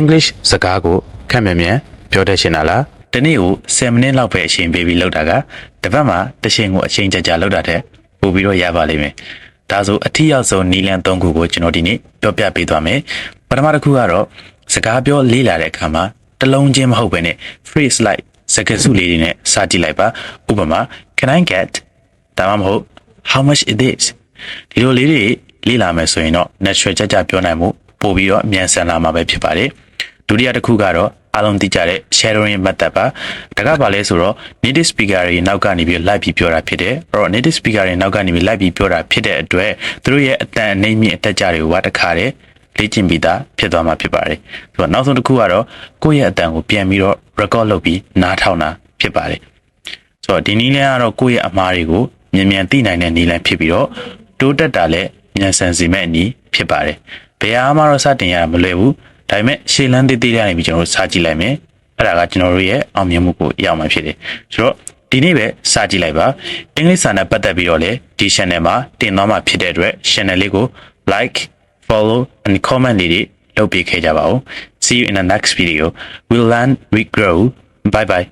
English စကားကိုခက်မြန်မြန်ပြောတတ်ရှင်တာလားတနေ့ကို10မိနစ်လောက်ပဲအချိန်ပေးပြီးလောက်တာကတစ်ပတ်မှာတစ်ချိန်ကိုအချိန်ကြာကြာလောက်တာတဲ့ပို့ပြီးတော့ရပါလိမ့်မယ်ဒါဆိုအထီးရောက်ဆုံးနီလန်၃ခုကိုကျွန်တော်ဒီနေ့ပြောပြပေးသွားမယ်ပထမတစ်ခုကတော့စကားပြောလေးလာတဲ့အခါမှာတစ်လုံးချင်းမဟုတ်ဘဲနဲ့ phrase like စကားစုလေးတွေနဲ့စကြည့်လိုက်ပါဥပမာ can i get ဒါမှမဟုတ် how much it is ဒီလိုလေးတွေလေ့လာမယ်ဆိုရင်တော့ natural ကြကြပြောနိုင်မှုပို့ပြီးတော့မြန်ဆန်လာမှာပဲဖြစ်ပါတယ် ဒုတိယတစ်ခုကတော့အားလုံးသိကြတဲ့ shadowing method ပါဒါကဘာလဲဆိုတော့ native speaker တွေနောက်ကနေပြီး live ပြီးပြောတာဖြစ်တယ်အဲ့တော့ native speaker တွေနောက်ကနေပြီး live ပြီးပြောတာဖြစ်တဲ့အတွက်သူတို့ရဲ့အတန်အနှိမ့်မြင့်အတက်ကြတွေကိုဝါတခါတယ်လေ့ကျင့်ပြီးသားဖြစ်သွားမှာဖြစ်ပါတယ်ဆိုတော့နောက်ဆုံးတစ်ခုကတော့ကိုယ့်ရဲ့အတန်ကိုပြန်ပြီးတော့ record လုပ်ပြီးနားထောင်တာဖြစ်ပါတယ်ဆိုတော့ဒီနည်းလမ်းကတော့ကိုယ့်ရဲ့အမှားတွေကိုမြန်မြန်သိနိုင်တဲ့နည်းလမ်းဖြစ်ပြီးတော့တိုးတက်တာလည်းမြန်ဆန်စေမဲ့အနည်းဖြစ်ပါတယ်ဘယ်အားမှတော့စတင်ရတာမလွယ်ဘူး ဒါပေမဲ့ရှေ့လန်းသေးသေးလေးနေပြီးကျွန်တော်တို့စကြည့်လိုက်မယ်အဲ့ဒါကကျွန်တော်တို့ရဲ့အောင်မြင်မှုကိုရောက်မှာဖြစ်တယ်ဆိုတော့ဒီနေ့ပဲစကြည့်လိုက်ပါအင်္ဂလိပ်စာနဲ့ပတ်သက်ပြီးတော့လေဒီ channel မှာတင်သွားမှာဖြစ်တဲ့အတွက် channel လေးကို like follow and comment လေးတွေလုပ်ပေးခဲ့ကြပါဦး see you in the next video we'll learn we grow bye bye